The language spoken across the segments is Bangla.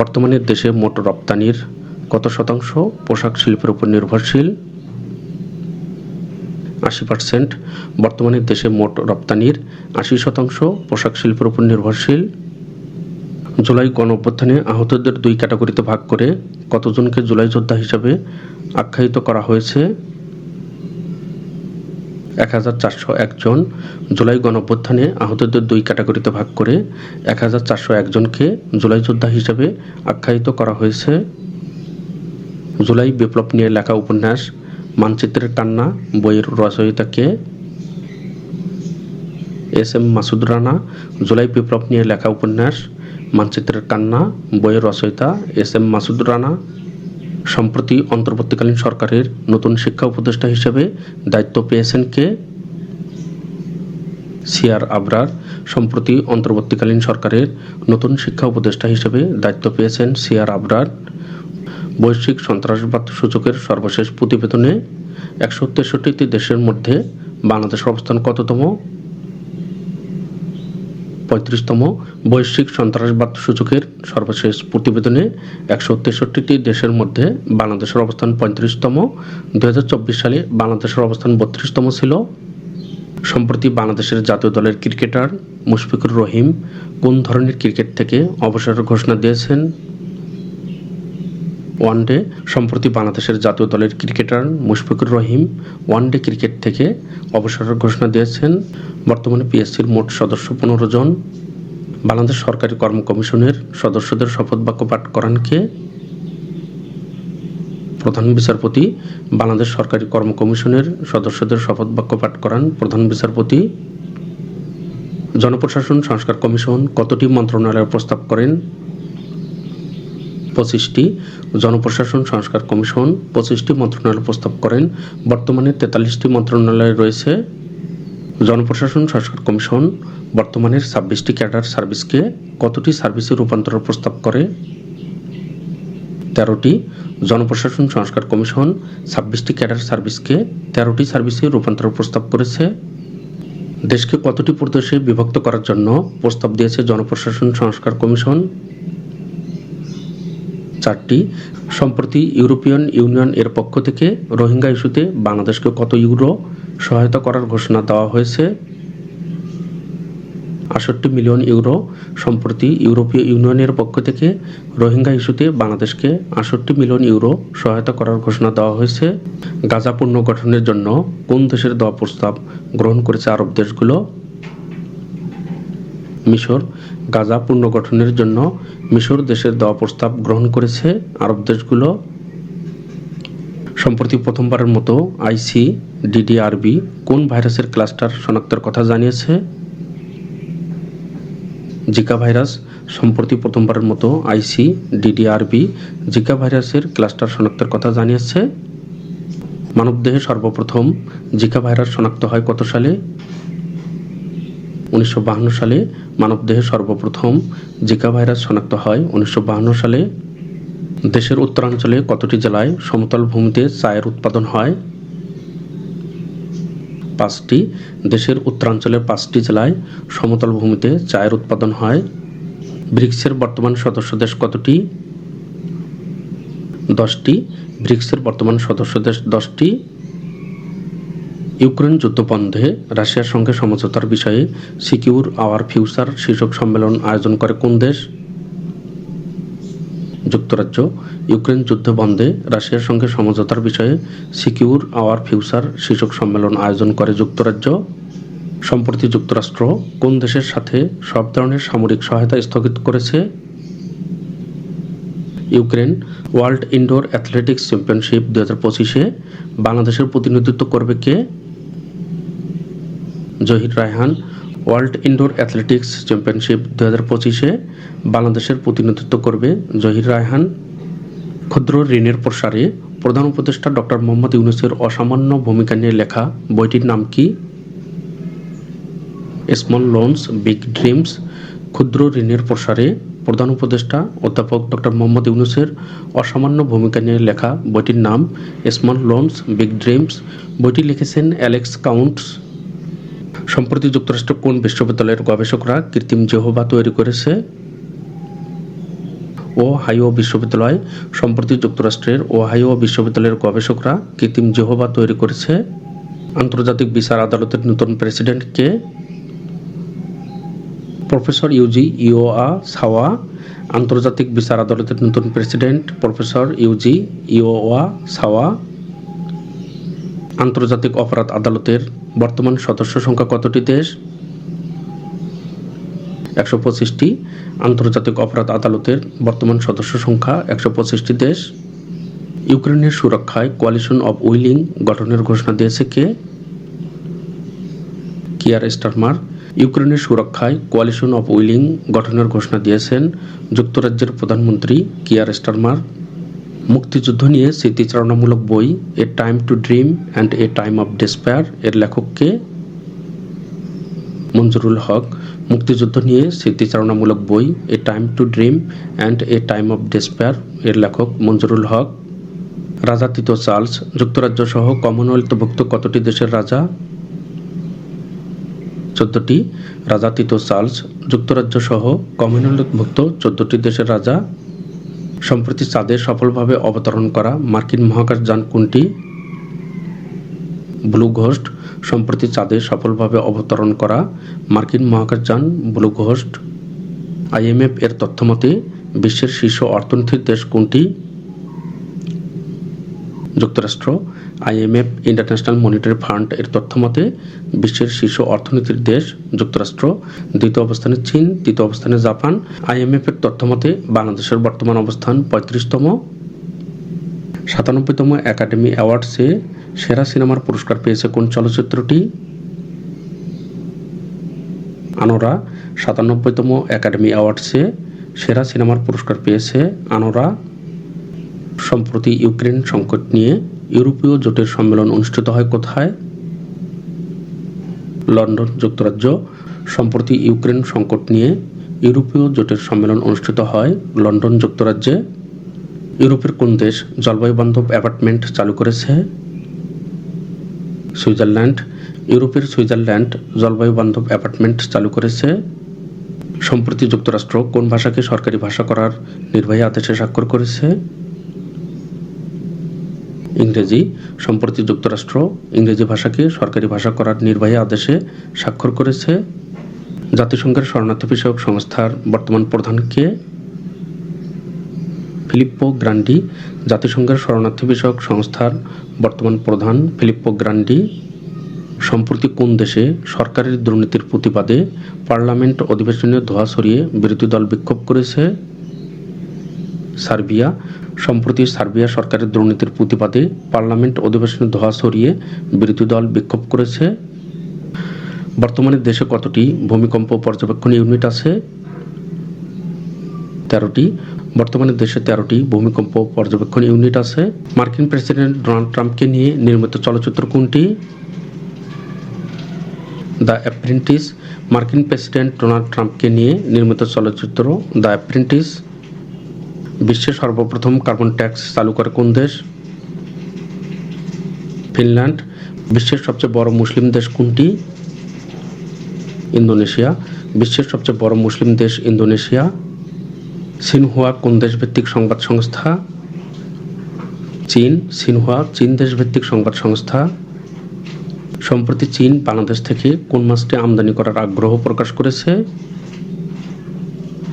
বর্তমানে দেশে মোট রপ্তানির কত শতাংশ? পোশাক শিল্পের উপর নির্ভরশীল। আশি পার্সেন্ট বর্তমানে দেশে মোট রপ্তানির আশি শতাংশ পোশাক শিল্পের উপর নির্ভরশীল। জুলাই গণ অভ্যুত্থানে আহতদের দুই ক্যাটাগরিতে ভাগ করে কতজনকে জুলাই যোদ্ধা হিসাবে আখ্যায়িত করা হয়েছে? এক হাজার চারশো একজন জুলাই গণঅভ্যুত্থানে আহতদের দুই ক্যাটাগরিতে ভাগ করে এক হাজার চারশো একজনকে জুলাই যোদ্ধা হিসেবে আখ্যায়িত করা হয়েছে। জুলাই বিপ্লব নিয়ে লেখা উপন্যাস মানচিত্রের কান্না বইয়ের রচয়িতাকে এস এম মাসুদ রানা। জুলাই বিপ্লব নিয়ে লেখা উপন্যাস মানচিত্রের কান্না বইয়ের রচয়িতা এস এম মাসুদ রানা। সম্প্রতি অন্তর্বর্তীকালীন সরকারের নতুন শিক্ষা উপদেষ্টা হিসেবে দায়িত্ব পেয়েছেন কে? সিআর আবরার। সম্প্রতি অন্তর্বর্তীকালীন সরকারের নতুন শিক্ষা উপদেষ্টা হিসেবে দায়িত্ব পেয়েছেন সিআর আবরার। বৈশ্বিক সন্ত্রাসবাদ সূচকের সর্বশেষ প্রতিবেদনে একশো তেষট্টিটি দেশের মধ্যে বাংলাদেশের অবস্থান কততম? পঁয়ত্রিশতম বৈশ্বিক সন্ত্রাসবাদ সূচকের সর্বশেষ প্রতিবেদনে একশো তেষট্টিটি দেশের মধ্যে বাংলাদেশের অবস্থান পঁয়ত্রিশতম, দুই হাজার চব্বিশ সালে বাংলাদেশের অবস্থান বত্রিশতম ছিল। সম্প্রতি বাংলাদেশের জাতীয় দলের ক্রিকেটার মুশফিকুর রহিম কোন ধরনের ক্রিকেট থেকে অবসর ঘোষণা দিয়েছেন? ওয়ানডে সম্প্রতি বাংলাদেশের জাতীয় দলের cricketer Mushfiqur Rahim one day cricket থেকে অবসরের ঘোষণা দিয়েছেন। বর্তমানে পিএসসির মোট সদস্য পনেরো জন। বাংলাদেশ সরকারি কর্ম কমিশনের সদস্যদের শপথ বাক্য পাঠ করান কে? প্রধান বিচারপতি। বাংলাদেশ সরকারি কর্ম কমিশনের সদস্যদের শপথ বাক্য পাঠ করান প্রধান বিচারপতি। জনপ্রশাসন সংস্কার কমিশন কতটি মন্ত্রণালয়ের প্রস্তাব করেন? পঁচিশটি। জনপ্রশাসন সংস্কার কমিশন পঁচিশটি মন্ত্রণালয় প্রস্তাব করেন। বর্তমানে তেতাল্লিশটি মন্ত্রণালয় রয়েছে। জনপ্রশাসন সংস্কার কমিশন বর্তমানের ছাব্বিশটি ক্যাডার সার্ভিসকে কতটি সার্ভিসে রূপান্তরের প্রস্তাব করে? তেরোটি। জনপ্রশাসন সংস্কার কমিশন ছাব্বিশটি ক্যাডার সার্ভিসকে তেরোটি সার্ভিসে রূপান্তরের প্রস্তাব করেছে। দেশকে কতটি প্রদেশে বিভক্ত করার জন্য প্রস্তাব দিয়েছে জনপ্রশাসন সংস্কার কমিশন? চারটি। সম্প্রতি ইউরোপিয়ান ইউনিয়ন এর পক্ষ থেকে রোহিঙ্গা ইস্যুতে বাংলাদেশকে কত ইউরো সহায়তা করার ঘোষণা দেওয়া হয়েছে? আষট্টি মিলিয়ন ইউরো। সম্প্রতি ইউরোপীয় ইউনিয়নের পক্ষ থেকে রোহিঙ্গা ইস্যুতে বাংলাদেশকে আষট্টি মিলিয়ন ইউরো সহায়তা করার ঘোষণা দেওয়া হয়েছে। গাজা পুনর্গঠনের জন্য কোন দেশের দেওয়া প্রস্তাব গ্রহণ করেছে আরব দেশগুলো? মিশর গাজা পুনর্গঠনের জন্য মিশর দেশের দেওয়া প্রস্তাব গ্রহণ করেছে আরব দেশগুলো। সম্প্রতি প্রথমবারের মতো আইসি, ডিডিআরবি কোন ভাইরাসের ক্লাস্টার শনাক্তের কথা জানিয়েছে? জিকা ভাইরাস, সম্প্রতি প্রথমবারের মতো আইসি, ডিডিআরবি জিকা ভাইরাসের ক্লাস্টার শনাক্তের কথা জানিয়েছে। মানবদেহে সর্বপ্রথম জিকা ভাইরাস শনাক্ত হয় কত সালে? উনিশশো সালে মানবদেহে সর্বপ্রথম জিকা ভাইরাস শনাক্ত হয়। উনিশশো সালে দেশের উত্তরাঞ্চলে কতটি জেলায় সমতল ভূমিতে চায়ের উৎপাদন হয়? পাঁচটি। দেশের উত্তরাঞ্চলের পাঁচটি জেলায় সমতল ভূমিতে চায়ের উৎপাদন হয়। ব্রিক্সের বর্তমান সদস্য দেশ কতটি? দশটি। ব্রিক্সের বর্তমান সদস্য দেশ দশটি। ইউক্রেন যুদ্ধ বন্ধে রাশিয়ার সঙ্গে সমঝোতার বিষয়ে সিকিউর আওয়ার ফিউচার শীর্ষক সম্মেলন আয়োজন করে কোন দেশ? যুক্তরাজ্য। ইউক্রেন যুদ্ধ বন্ধে রাশিয়ার সঙ্গে সমঝোতার বিষয়ে সিকিউর আওয়ার ফিউচার শীর্ষক সম্মেলন আয়োজন করে যুক্তরাজ্য। সম্প্রতি যুক্তরাষ্ট্র কোন দেশের সাথে সব ধরনের সামরিক সহায়তা স্থগিত করেছে? Ukraine world indoor athletics championship দু হাজার পঁচিশে বাংলাদেশের প্রতিনিধিত্ব করবে কে? Zahir Raihan, world indoor athletics championship দু হাজার পঁচিশে বাংলাদেশের প্রতিনিধিত্ব করবে জহির রায়হান। ক্ষুদ্র ঋণের প্রসারে প্রধান উপদেষ্টা ডক্টর মোহাম্মদ ইউনুসের অসামান্য ভূমিকা নিয়ে লেখা বইটির নাম কি? Small loans, big dreams. ক্ষুদ্র ঋণের প্রসারে প্রধান উপদেষ্টা, অধ্যাপক ডক্টর মোহাম্মদ ইউনুসের অসামান্য ভূমিকা নিয়ে লেখা বইটির নাম স্মল লোনস, বিগ ড্রিমস। বইটি লিখেছেন অ্যালেক্স কাউন্টস। সম্প্রতি যুক্তরাষ্ট্র কোন বিশ্ববিদ্যালয়ের গবেষকরা কৃত্রিম জেহবা তৈরি করেছে? ওহাইও বিশ্ববিদ্যালয়। সম্প্রতি যুক্তরাষ্ট্রের ওহাইও বিশ্ববিদ্যালয়ের গবেষকরা কৃত্রিম জেহবা তৈরি করেছে। আন্তর্জাতিক বিচার আদালতের নতুন প্রেসিডেন্ট কে? Professor Yuji Iwasawa. আন্তর্জাতিক বিচার আদালতের নতুন president professor Yuji Iwasawa. আন্তর্জাতিক অপরাধ আদালতের বর্তমান সদস্য সংখ্যা কতটি দেশ? একশো পঁচিশটি। আন্তর্জাতিক অপরাধ আদালতের বর্তমান সদস্য সংখ্যা একশো পঁচিশটি দেশ। ইউক্রেনের সুরক্ষায় কোয়ালিশন অব উইলিং গঠনের ঘোষণা দিয়েছে কে? Keir Starmer. ইউক্রেনের সুরক্ষায় কোয়ালিশন অব উইলিং গঠনের ঘোষণা দিয়েছেন যুক্তরাজ্যের প্রধানমন্ত্রী কিয়ার স্টারমার। মুক্তিযুদ্ধ নিয়ে স্মৃতিচারণামূলক বই a time to dream and a time of despair এর লেখককে মঞ্জুরুল হক। মুক্তিযুদ্ধ নিয়ে স্মৃতিচারণামূলক বই a time to dream and a time of despair এর লেখক মঞ্জুরুল হক। রাজা তৃতীয় চার্লস, যুক্তরাজ্য সহ কমনওয়েলথভুক্ত কতটি দেশের রাজা? চোদ্দটি। রাজা তৃতীয় চার্লস, যুক্তরাজ্য সহ কমনওয়েলথভুক্ত চোদ্দটি দেশের রাজা। সম্প্রতি চাঁদে সফলভাবে অবতরণ করা মার্কিন মহাকাশ যান কোনটি? Blue ghost. সম্প্রতি চাঁদে সফলভাবে অবতরণ করা মার্কিন মহাকাশযান ব্লু ঘোস্ট। আইএমএফ এর তথ্যমতে বিশ্বের শীর্ষ অর্থনৈতিক দেশ কোনটি? যুক্তরাষ্ট্র। আইএমএফ ইন্টারন্যাশনাল মনিটারি ফান্ড এর তথ্যমতে বিশ্বের শীর্ষ অর্থনীতির দেশ, যুক্তরাষ্ট্র, দ্বিতীয় অবস্থানে চীন, তৃতীয় অবস্থানে জাপান। আইএমএফ এর তথ্যমতে বাংলাদেশের বর্তমান অবস্থান পঁয়ত্রিশতম। সাতানব্বইতম একাডেমি অ্যাওয়ার্ডসে সেরা সিনেমার পুরস্কার পেয়েছে কোন চলচ্চিত্রটি? আনোরা। সাতানব্বইতম একাডেমি অ্যাওয়ার্ডসে সেরা সিনেমার পুরস্কার পেয়েছে আনোরা। সম্প্রতি ইউক্রেন সংকট নিয়ে ইউরোপীয় জোটের সম্মেলন অনুষ্ঠিত হয় কোথায়? লন্ডন, যুক্তরাজ্য। সম্প্রতি ইউক্রেন সংকট নিয়ে ইউরোপীয় জোটের সম্মেলন অনুষ্ঠিত হয় লন্ডন, যুক্তরাজ্যে। ইউরোপের কোন দেশ জলবায়ু বান্ধব অ্যাপার্টমেন্ট চালু করেছে? সুইজারল্যান্ড। ইউরোপের সুইজারল্যান্ড জলবায়ু বান্ধব অ্যাপার্টমেন্ট চালু করেছে। সম্প্রতি যুক্তরাষ্ট্র কোন ভাষাকে সরকারি ভাষা করার নির্বাহী আদেশে স্বাক্ষর করেছে? ইংরেজি, সম্প্রতি যুক্তরাষ্ট্র ইংরেজি ভাষাকে সরকারি ভাষা করার নির্বাহী আদেশে স্বাক্ষর করেছে। জাতিসংঘের শরণার্থী বিষয়ক সংস্থার বর্তমান প্রধানকে ফিলিপ্পো গ্রান্ডি। জাতিসংঘের শরণার্থী বিষয়ক সংস্থার বর্তমান প্রধান ফিলিপ্পো গ্রান্ডি, সম্প্রতি কোন দেশে সরকারের দুর্নীতির প্রতিবাদে পার্লামেন্ট অধিবেশনে ধোয়া সরিয়ে বিরোধী দল বিক্ষোভ করেছে? সার্বিয়া, সম্প্রতি সার্বিয়া সরকারের দুর্নীতির প্রতিবাদে পার্লামেন্ট অধিবেশনে ধোয়া সরিয়ে বিরোধী দল বিক্ষোভ করেছে। বর্তমানে দেশে কতটি ভূমিকম্প পর্যবেক্ষণ ইউনিট আছে? তেরোটি। বর্তমানে দেশে তেরোটি ভূমিকম্প পর্যবেক্ষণ ইউনিট আছে। মার্কিন প্রেসিডেন্ট ডোনাল্ড ট্রাম্পকে নিয়ে নির্মিত চলচ্চিত্র কোনটি? The apprentice. মার্কিন প্রেসিডেন্ট ডোনাল্ড ট্রাম্পকে নিয়ে নির্মিত চলচ্চিত্র দ্য অ্যাপ্রেন্টিস। বিশ্বের সর্বপ্রথম কার্বন ট্যাক্স চালু করে কোন দেশ? ফিনল্যান্ড। বিশ্বের সবচেয়ে বড় মুসলিম দেশ কোনটি? ইন্দোনেশিয়া। বিশ্বের সবচেয়ে বড় মুসলিম দেশ ইন্দোনেশিয়া। সিনহুয়া কোন দেশভিত্তিক সংবাদ সংস্থা? চীন। সিনহুয়া চীন দেশভিত্তিক সংবাদ সংস্থা। সম্প্রতি চীন বাংলাদেশ থেকে কোন মাছটি আমদানি করার আগ্রহ প্রকাশ করেছে?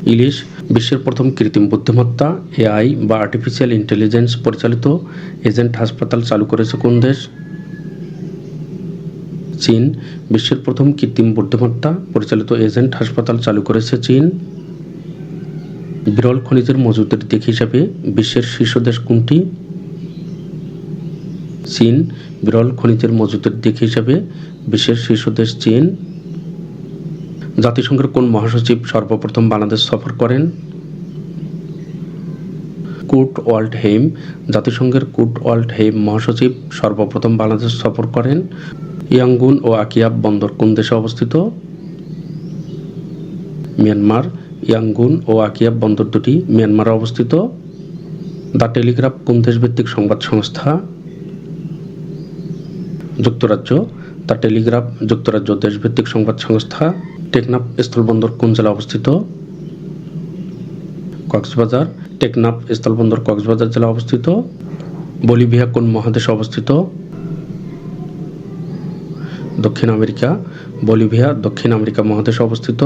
ইলিশ, বিশ্বের প্রথম কৃত্রিম বুদ্ধিমত্তা, এআই বা আর্টিফিশিয়াল ইন্টেলিজেন্স পরিচালিত এজেন্ট হাসপাতাল চালু করেছে কোন দেশ? চীন, বিশ্বের প্রথম কৃত্রিম বুদ্ধিমত্তা পরিচালিত এজেন্ট হাসপাতাল চালু করেছে চীন। বিরল খনিজের মজুদের দিক হিসাবে বিশ্বের শীর্ষ দেশ কোনটি? চীন, বিরল খনিজের মজুদের দিক হিসাবে বিশ্বের শীর্ষ দেশ চীন। জাতিসংঘের কোন মহাসচিব সর্বপ্রথম বাংলাদেশ সফর করেন? কুট ওয়ার্ল্ড হেইম। জাতিসংঘের কুট ওয়ার্ল্ড হেইম মহাসচিব সর্বপ্রথম বাংলাদেশ সফর করেন। ইয়াঙ্গুন ও আকিয়াব বন্দর কোন দেশে অবস্থিত? মিয়ানমার। ইয়াঙ্গুন ও আকিয়াব বন্দর দুটি মিয়ানমারে অবস্থিত। দ্য টেলিগ্রাফ কোন দেশভিত্তিক সংবাদ সংস্থা? যুক্তরাজ্য। দ্য টেলিগ্রাফ যুক্তরাজ্য দেশভিত্তিক সংবাদ সংস্থা। টেকনাফ স্থলবন্দর কোন জেলা অবস্থিত? কক্সবাজার। টেকনাফ স্থলবন্দর কক্সবাজার জেলা অবস্থিত। বলিভিয়া কোন মহাদেশে অবস্থিত? দক্ষিণ আমেরিকা। বলিভিয়া, দক্ষিণ আমেরিকা মহাদেশে অবস্থিত।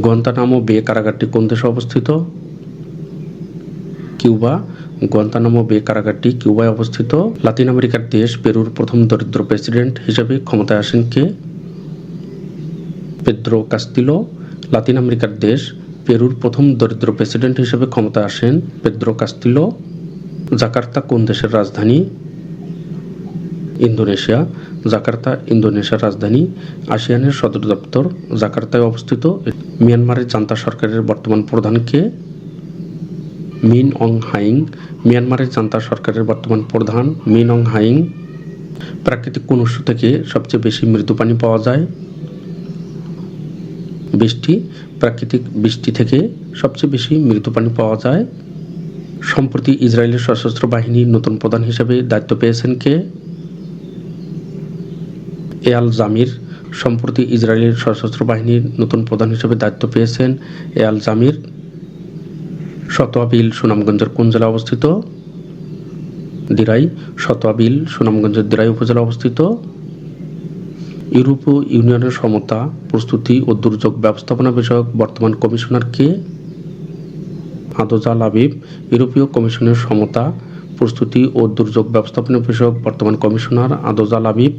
গোয়ান্তানামো বে কারাগারটি কোন দেশে অবস্থিত? কিউবা। গোয়ান্তানামো বে কারাগারটি কিউবায় অবস্থিত। লাতিন আমেরিকার দেশ পেরুর প্রথম দরিদ্র প্রেসিডেন্ট হিসেবে ক্ষমতায় আসেন কে? পেদ্রো কাস্তিলো, লাতিন আমেরিকার দেশ, পেরুর প্রথম দরিদ্র প্রেসিডেন্ট হিসেবে ক্ষমতা আসেন পেদ্রো কাস্তিলো, জাকার্তা কোন দেশের রাজধানী? ইন্দোনেশিয়া, জাকার্তা, ইন্দোনেশিয়ার রাজধানী, আসিয়ানের সদর দপ্তর, জাকার্তায় অবস্থিত। মিয়ানমারের জান্তা সরকারের বর্তমান প্রধানকে মিন অং হাইং মিয়ানমারের জান্তা সরকারের বর্তমান প্রধান মিন অং হাইং প্রাকৃতিক কোন উৎস থেকে সবচেয়ে বেশি মৃদু পানি পাওয়া যায়? বৃষ্টি, প্রাকৃতিক বৃষ্টি থেকে সবচেয়ে বেশি মৃদু পানি পাওয়া যায়। সম্প্রতি ইসরায়েলের সশস্ত্র বাহিনীর নতুন প্রধান হিসেবে দায়িত্ব পেয়েছেন কে? এয়াল জামির। সম্প্রতি ইসরায়েলের সশস্ত্র বাহিনীর নতুন প্রধান হিসেবে দায়িত্ব পেয়েছেন এয়াল জামির। শতোয়াবিল সুনামগঞ্জের কোন জেলা অবস্থিত? দিরাই। শতোয়াবিল সুনামগঞ্জের দিরাই উপজেলা অবস্থিত। ইউরোপীয় ইউনিয়নের সমতা, প্রস্তুতি ও দুর্যোগ ব্যবস্থাপনা বিষয়ক বর্তমান কমিশনার কে? আদোজা লাবিব ইউরোপীয় কমিশনের সমতা, প্রস্তুতি ও দুর্যোগ ব্যবস্থাপনা বিষয়ক বর্তমান কমিশনার আদোজা লাবিব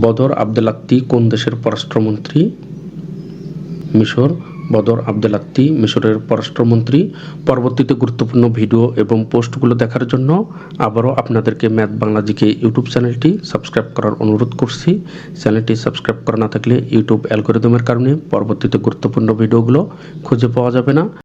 বদর আবদেলাত্তি কোন দেশের পররাষ্ট্রমন্ত্রী? মিশর বদর আবদেলাত্তি মিশরের পররাষ্ট্রমন্ত্রী। পরবর্তীতে গুরুত্বপূর্ণ ভিডিও এবং পোস্টগুলো দেখার জন্য আবারও আপনাদেরকে ম্যাথ বাংলাজিকে ইউটিউব চ্যানেলটি সাবস্ক্রাইব করার অনুরোধ করছি। চ্যানেলটি সাবস্ক্রাইব করা না থাকলে ইউটিউব অ্যালগোরিদমের কারণে পরবর্তীতে গুরুত্বপূর্ণ ভিডিওগুলো খুঁজে পাওয়া যাবে না।